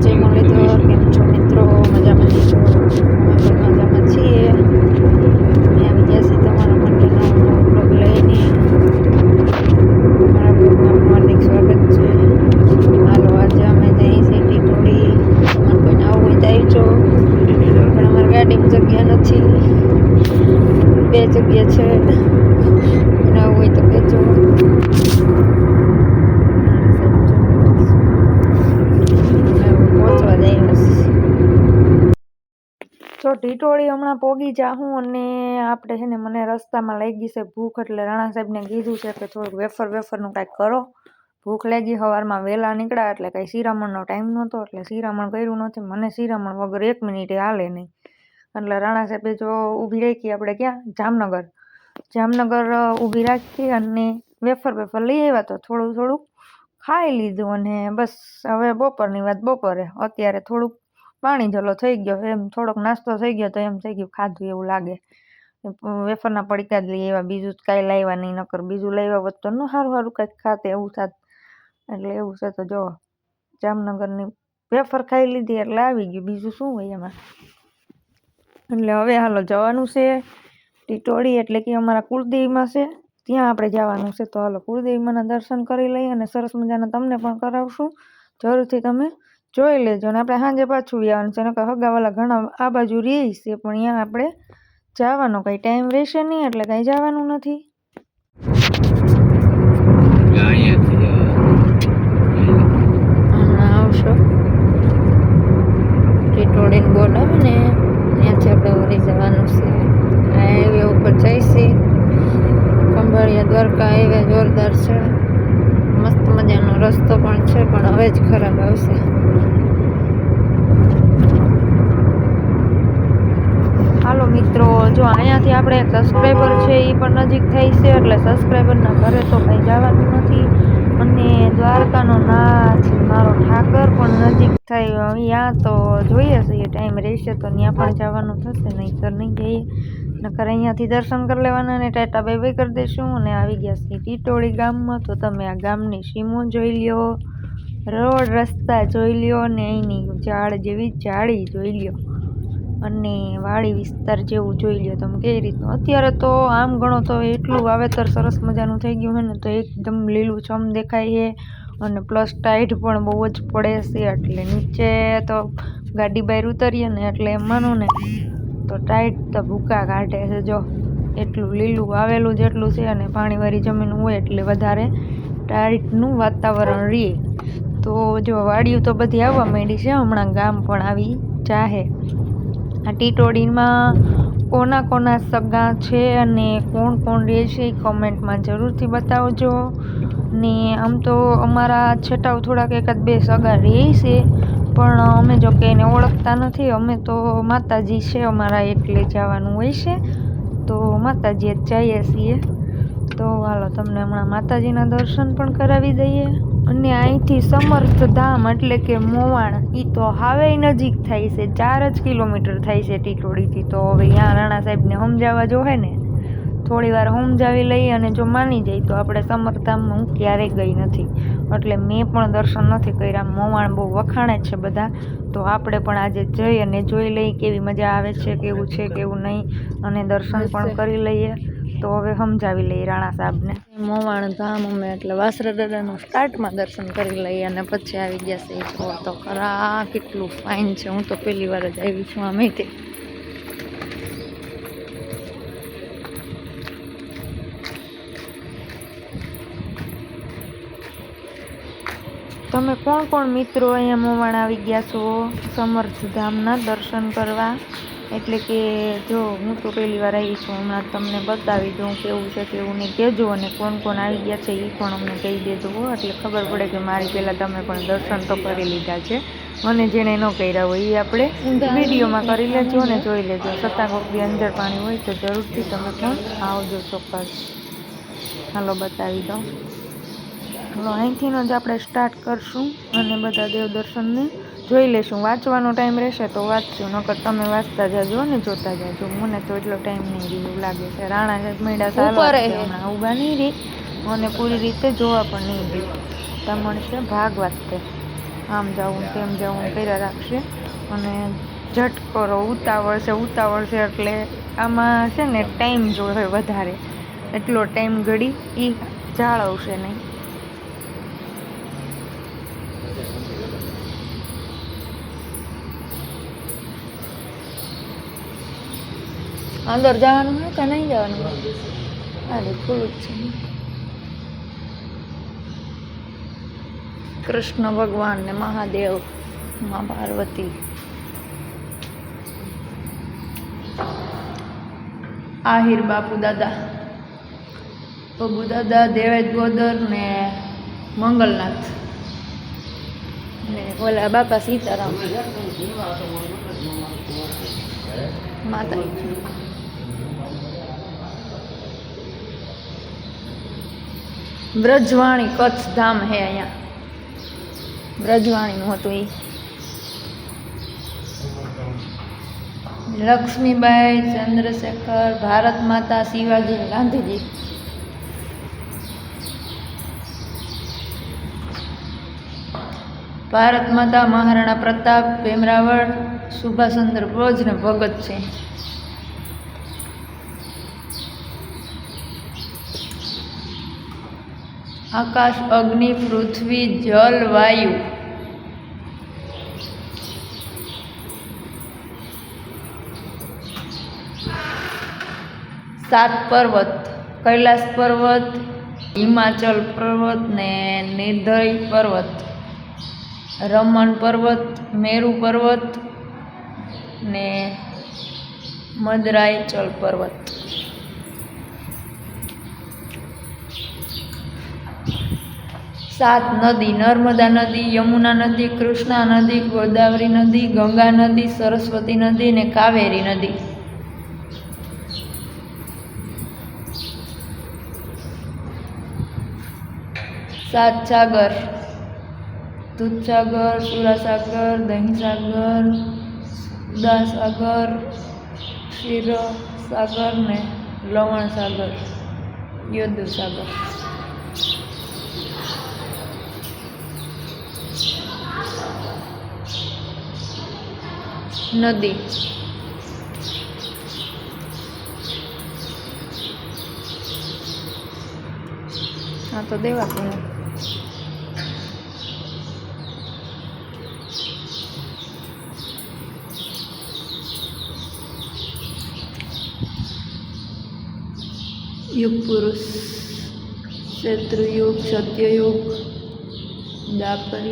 જય મુરલીધર કેમ છો મિત્રો મજામાં છો અમે પણ મજામાં છીએ અમે આવી ગયા છીએ તમારા માટેનો બ્લોગ લઈને મારા બ્લોગમાં હાર્દિક સ્વાગત છે હાલો આજે અમે જઈએ છીએ ટીટોડી તમારે કોઈને આવવું હોય તો આવજો પણ અમારી ગાડીમાં જગ્યા નથી બે જગ્યા છે કોઈને આવવું હોય તો કહેજો પહોંચવા જાય જો ટીટોળી હમણાં પોગી જાહું અને આપણે છે ને મને રસ્તામાં લાગી છે ભૂખ એટલે રાણા સાહેબને કીધું છે કે થોડુંક વેફર વેફરનું કાંઈક કરો. ભૂખ લાગી સવારમાં વહેલા નીકળ્યા એટલે કાંઈ શિરામણનો ટાઈમ નહોતો એટલે શિરામણ કર્યું નથી મને શિરામણ વગર એક મિનિટે હાલે નહીં. એટલે રાણા સાહેબે જો ઊભી રાખી આપણે ક્યાં? જામનગર. જામનગર ઊભી રાખી અને વેફર વેફર લઈ આવ્યા તો થોડું થોડુંક ખાઈ લીધું અને બસ હવે બપોરની વાત બપોરે. અત્યારે થોડુંક પાણી જલો થઈ ગયો એમ થોડોક નાસ્તો થઈ ગયો તો એમ થઈ ગયું ખાધું એવું લાગે. વેફરના પડીકા જ લઈ આવ્યા, બીજું કાંઈ લાવ્યા નહીં, નકર બીજું લાવ્યા હોત તો ન સારું સારું કંઈક ખાતે, એવું થાત. એટલે એવું છે તો જો જામનગરની વેફર ખાઈ લીધી એટલે આવી ગયું, બીજું શું હોય એમાં? એટલે હવે હાલો જવાનું છે, ટીટોળી એટલે કે અમારા કુળદેવીમાં છે, ત્યાં આપણે જવાનું છે. તો હાલો કુળદેવીમાંના દર્શન કરી લઈએ અને સરસ મજાના તમને પણ કરાવશું. જરૂરથી તમે જોઈ લેજો અને આપણે સાંજે પાછું આવવાનું છે. નકર હગાવાલા ઘણા આ બાજુ રહે છે, પણ અહીંયા આપણે જવાનો કંઈ ટાઈમ રહેશે નહીં, એટલે કાંઈ જવાનું નથી. આવશો. ટીટોળીને બોર્ડ આવે ને, ત્યાંથી આપણે વળી જવાનું છે. હાઈવે ઉપર જઈશી. ખંભાળિયા દ્વારકા હાઈવે જોરદાર છે. મસ્ત મજાનો રસ્તો પણ છે, પણ હવે જ ખરાબ આવશે. હાલો મિત્રો, જો અહીંયાથી આપણે સબસ્ક્રાઈબર છે એ પણ નજીક થઈ છે, એટલે સબસ્ક્રાઈબરના ઘરે તો કંઈ જવાનું નથી. અને દ્વારકાનો નાથ મારો ઠાકર પણ નજીક થાય અહીંયા, તો જોઈએ છીએ ટાઈમ રહેશે તો ત્યાં પણ જવાનું થશે નહીં તો નહીં જઈએ નકર અહીંયાથી દર્શન કરી લેવાના અને ટાટા બે બે કરી દઈશું અને આવી ગયા છીએ ટીટોળી ગામમાં. તો તમે આ ગામની સીમો જોઈ લ્યો, રોડ રસ્તા જોઈ લ્યો અને અહીંની ઝાડ જેવી ઝાડી જોઈ લ્યો અને વાડી વિસ્તાર જેવું જોઈ લ્યો. તમે કઈ રીતનું? અત્યારે તો આમ ગણો તો એટલું વાવેતર સરસ મજાનું થઈ ગયું છે ને, તો એકદમ લીલુંછમ દેખાય છે અને પ્લસ ટાઈટ પણ બહુ જ પડે છે. એટલે નીચે તો ગાડી બહાર ઉતરીએ ને એટલે એમ માનો ને તો ટાઈટ તો ભૂકા કાઢે છે. જો એટલું લીલું વાવેલું જેટલું છે અને પાણીવાળી જમીન હોય એટલે વધારે ટાઈટનું વાતાવરણ રહે તો જો વાડીઓ તો બધી આવવા માંડી છે. હમણાં ગામ પણ આવી જાહે. આ ટીટોડીમાં કોના કોના સગા છે અને કોણ કોણ રહે છે એ કમેન્ટમાં જરૂરથી બતાવજો. ને આમ તો અમારા છેટાવ થોડાક એકાદ બે સગા રહે છે. પણ અમે જો કે એને ઓળખતા નથી, અમે તો માતાજી છે, અમારા એટલે જવાનું હોય છે. તો માતાજીએ જ જઈએ છીએ. તો હાલો, તમને હમણાં માતાજીના દર્શન પણ કરાવી દઈએ. અને અહીંથી સમર્થ ધામ એટલે કે મોવાણ એ તો હવે નજીક થાય છે, ચાર જ કિલોમીટર થાય છે ટીટોળીથી. તો હવે ત્યાં રાણા સાહેબને સમજાવવા જોહે ને થોડી વાર સમજાવી લઈએ અને જો માની જાય તો આપણે સમરધામમાં હું ક્યારેય ગઈ નથી. એટલે મેં પણ દર્શન નથી કર્યા મોવાણ બહુ વખાણે છે બધા. તો આપણે પણ આજે જઈ અને જોઈ લઈએ કેવી મજા આવે છે કેવું છે કેવું નહીં. અને દર્શન પણ કરી લઈએ. તો હવે સમજાવી લઈએ રાણા સાહેબને. મોવાણ ધામ અમે એટલે વાસરા દાદાનું સ્ટાર્ટમાં દર્શન કરી લઈએ અને પછી આવી ગયા છે તો ખરા કેટલું ફાઇન છે. હું તો પહેલી વાર જ આવી છું આમે તમે કોણ કોણ મિત્રો અહીંયા મોવાણ આવી ગયા છો? સમર્થ ધામના દર્શન કરવા? એટલે કે જો હું તો પહેલી વાર આવી છું, હમણાં તમને બતાવી દઉં કેવું છે કેવું નહીં. કહેજો અને કોણ કોણ આવી ગયા છે એ પણ અમને કહી દેજો એટલે ખબર પડે કે મારી પહેલાં તમે પણ દર્શન તો કરી લીધા છે. મને જેણે ન કર્યા હોય એ આપણે વિડીયોમાં કરી લેજો અને જોઈ લેજો. સત્તા કોકની અંદર પાણી હોય તો જરૂરથી તમે પણ આવજો ચોક્કસ. હાલો, બતાવી દઉં. હાલો અહીંથી જ આપણે સ્ટાર્ટ કરશું અને બધા દેવદર્શનને જોઈ લેશું વાંચવાનો ટાઈમ રહેશે તો વાંચશું નકર તમે વાંચતા જાજો ને જોતા જાજો. મને તો એટલો ટાઈમ નહીં રહે એવું લાગે છે. રાણા સાહેબ મેળા હમણાં ઊભા નહીં રહી. મને પૂરી રીતે જોવા પણ નહીં રહી તમને છે ભાગવત તે આમ જવું તેમ જવું કર્યા રાખશે. અને ઝટ કરો ઉતાવળ છે ઉતાવળ છે એટલે આમાં છે ને ટાઈમ જોવે વધારે. એટલો ટાઈમ ઘડી એ જાળવશે નહીં. અંદર જવાનું હોય કે નહીં જવાનું અરે ખુલ્લું જ છે. કૃષ્ણ ભગવાન ને મહાદેવ, મા પાર્વતી. આહિર બાપુ દાદા, બબુ દાદા, દેવેદ ગોદર ને મંગલનાથ. ને ઓલા બાપા સીતારામ. માતા બ્રજવાણી કચ્છ ધામ હે અહીંયા. બ્રજવાણીનું હતું એ. લક્ષ્મીબાઈ, ચંદ્રશેખર, ભારત માતા, શિવાજી ગાંધીજી. ભારત માતા મહારાણા પ્રતાપ, ભીમરાવળ, સુભાષચંદ્ર બોઝ ને ભગત છે. આકાશ, અગ્નિ, પૃથ્વી, જલ, વાયુ. સાત પર્વત. કૈલાસ પર્વત, હિમાચલ પર્વત ને નિર્ધય પર્વત. રમણ પર્વત, મેરુ પર્વત ને મદરાયચલ પર્વત. સાત નદી, નર્મદા નદી, યમુના નદી, કૃષ્ણા નદી, ગોદાવરી નદી, ગંગા નદી, સરસ્વતી નદી ને કાવેરી નદી. સાત સાગર, દૂધસાગર, સુરાસાગર, દહીંસાગર ઉદાસાગર ક્ષીરસાગર ને લવણસાગર યોદ્ધસાગર નદી. હા તો દેવા પણ યુગ પુરુષ શત્રુયુગ સત્યયુગ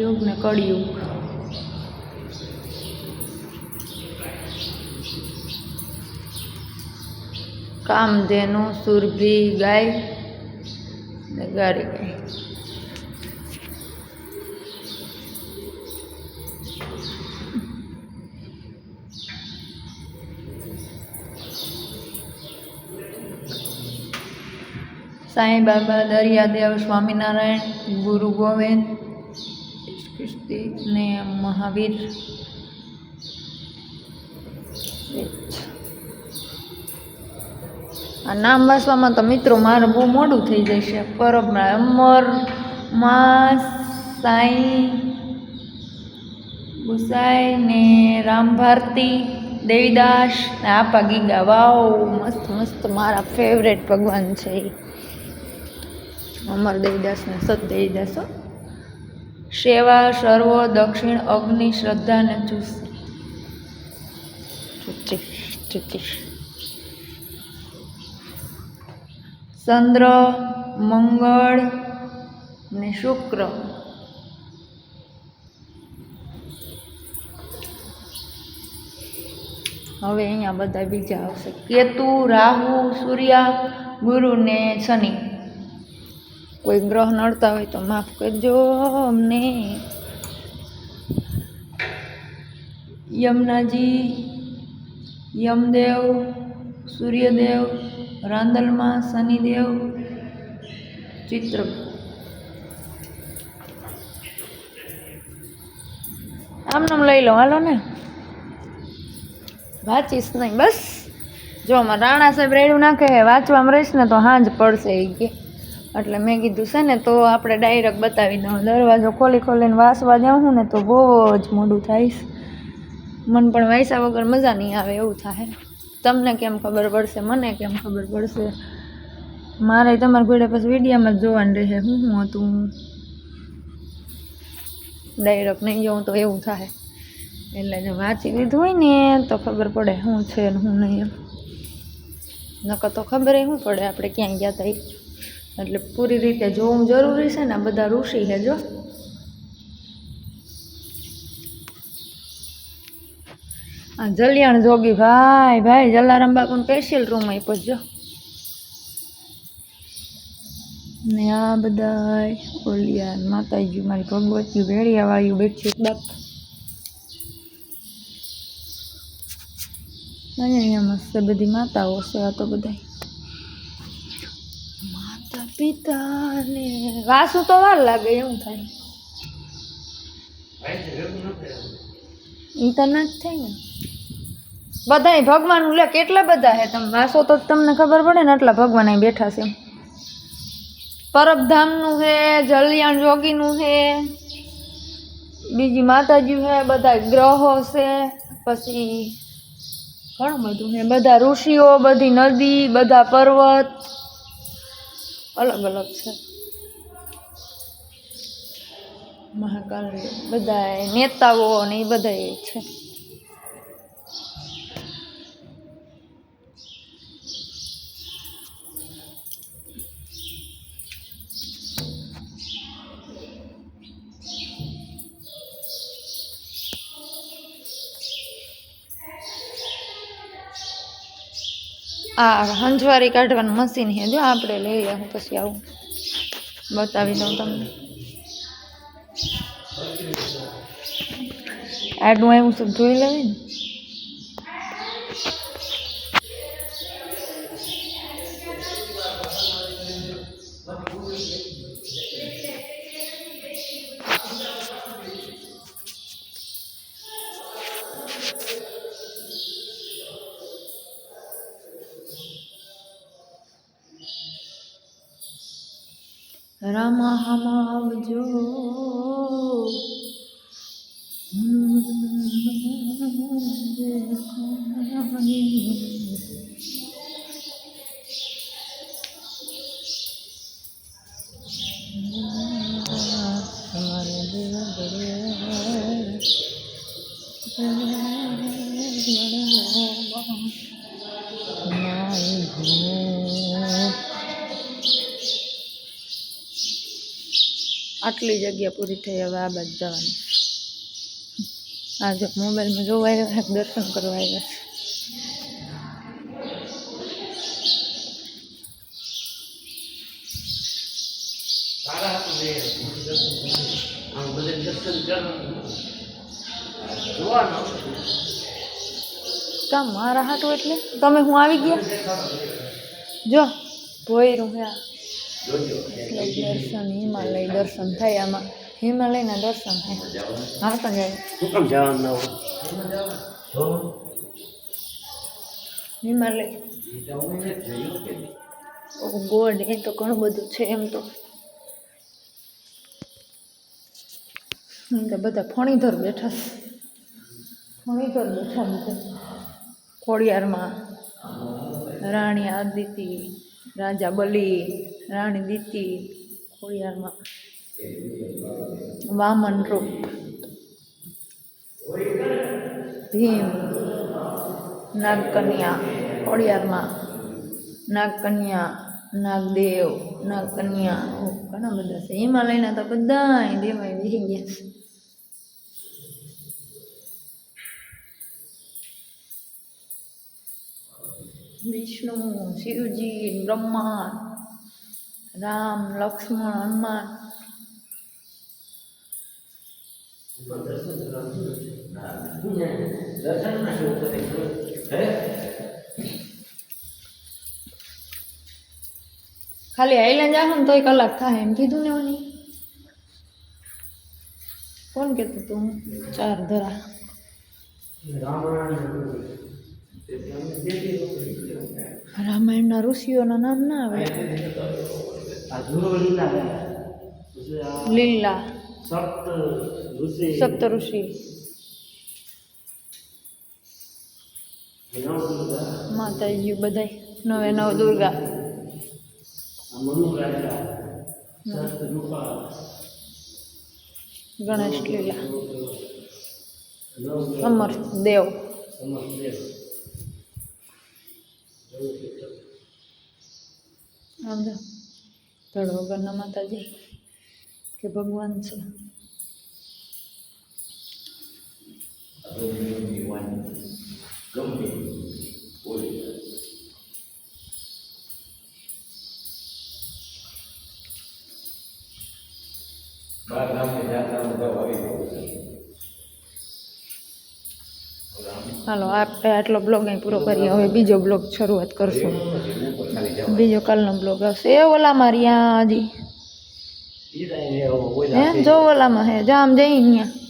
યુગ ને કળયુગ. કામધેનુ, સુરભી ગાય ને ગાડી ગાય. સાંઈ બાબા દરિયાદેવ, સ્વામિનારાયણ, ગુરુ ગોવિંદ ખ્રિસ્તી ને મહાવીર. નામ વાંચવામાં તો મિત્રો મારે બહુ મોડું થઈ જશે. પરબના અમરમાં સાંઈ ગુસાઈ ને રામ ભારતી, દેવીદાસ ને આપા ગીગા. વાવ, મસ્ત મસ્ત મારા ફેવરેટ ભગવાન છે અમર દેવીદાસ ને સત દેવીદાસ. સેવા, સર્વ, દક્ષિણ, અગ્નિ, શ્રદ્ધા ને ચુસ્તી. ચુચી ચુચી ચંદ્ર, મંગળ ને શુક્ર. હવે અહીંયા બધા બીજા આવશે. કેતુ, રાહુ, સૂર્યા, ગુરુ ને શનિ. કોઈ ગ્રહ નડતા હોય તો માફ કરજો અમને. યમુનાજી, યમદેવ, સૂર્યદેવ રાંદલમાં શનિદેવ ચિત્ર. આમ નામ લઈ લો, હાલો ને. વાંચીશ નહીં, બસ. જો આમાં રાણા સાહેબ રેડું નાખે વાંચવામાં રહીશ ને તો હાંજ પડશે એ કે. એટલે મેં કીધું છે ને, તો આપણે ડાયરેક્ટ બતાવી દઉં. દરવાજો ખોલી ખોલીને વાંચવા જાઉં ને તો બહુ જ મોડું થાય મન પણ વાંચ્યા વગર મજા નહીં આવે, એવું થાય. તમને કેમ ખબર પડશે, મને કેમ ખબર પડશે? મારે તમારા ઘોડે પછી વિડીયામાં જ જોવાનું રહેશે. શું શું હતું? ડાયરેક્ટ નહીં જોઉં તો એવું થાય. એટલે જો વાંચી લીધું હોય ને, તો ખબર પડે શું છે ને શું નહીં એમ. નકર તો ખબર શું પડે, આપણે ક્યાંય ગયા હતા એટલે પૂરી રીતે જોવું જરૂરી છે ને, આ બધા ઋષિ છે જો. જલિયાણ જોગી ભાઈ ભાઈ જલારામ બાપુનો સ્પેશિયલ રૂમ આપ્યો જો. ને આ બધા ઓલિયા માતાજી મારી ભગવતી ભેળિયા વાળ્યું બેઠી બાપ. અહીંયા મસ્ત બધી માતાઓ છે આ તો બધા માતા પિતા ને વાસુ તો વાર લાગે એવું થાય. ઈ તો નથી જ થાય ને. બધાય ભગવાન લે, કેટલા બધા હે તમે? વાસો તો તમને ખબર પડે ને એટલા ભગવાન અહીં બેઠા છે. પરબધામનું છે જલિયાણ જોગીનું છે બીજી માતાજી છે બધા ગ્રહો છે, પછી ઘણું બધું છે બધા ઋષિઓ, બધી નદી, બધા પર્વત, અલગ અલગ છે. મહાકાલ બધા નેતાઓ ને એ બધા છે. આ હંજવારી કાઢવાનું મશીન છે. જો આપણે લઈ હું પછી આવું. બતાવી દઉં તમને. આડું આવ્યું શું જોઈ લેવી ને. આટલી જગ્યા પૂરી થઈ, હવે આ બાજુ જવાની. આજે મોબાઈલમાં જોવા આવ્યા છે, દર્શન કરવા આવ્યા છે કામ મારા હાટું એટલે? તમે હું આવી ગયા? જો ભોયરું હે દર્શન હિમાલય દર્શન થાય આમાં. હિમાલયના દર્શન થાય હા પણ જાય શું કામ જવાનું ના હોય? હિમાલય. ઓ ગોડ એ તો ઘણું બધું છે એમ તો. એમ તો બધા ફણીધર બેઠા છે. ફણીધર બેઠા બધા. ખોડિયારમાં રાણી આદિતિ, રાજા બલી, રાણી દીતિ, ખોડિયારમાં વામન રૂપ, ભીમ, નાગકન્યા, ખોડિયારમાં નાગકન્યા નાગદેવ નાગકન્યા ઓ, ઘણા બધા છે હિમાલયના તો બધા દેવાય બેસી ગયા છે વિષ્ણુ શિવજી બ્રહ્મા રામ લક્ષ્મણ હનુમાન ખાલી આઈલેન્ડ જાવ ને એક કલાક થાય એમ કીધું ને ઓની કોણ કહેતું તું? ચાર ધરા. રામાયણના ઋષિઓના નામ ના આવે. લીલા. સપ્ત ઋષિ માતાજી બધાય નવે નવ દુર્ગા. ગણેશ લીલા. સમર્થ દેવ. ધડ વગરના માતાજી કે ભગવાન છે. હાલો આપણે આટલો બ્લોગ અહીં પૂરો કરીએ. હવે બીજો બ્લોગ શરૂઆત કરશું. બીજો કાલનો બ્લોગ આવશે. એ ઓલામાં રહ્યા હજી હે? જો ઓલામાં હે. જામ જઈ ત્યાં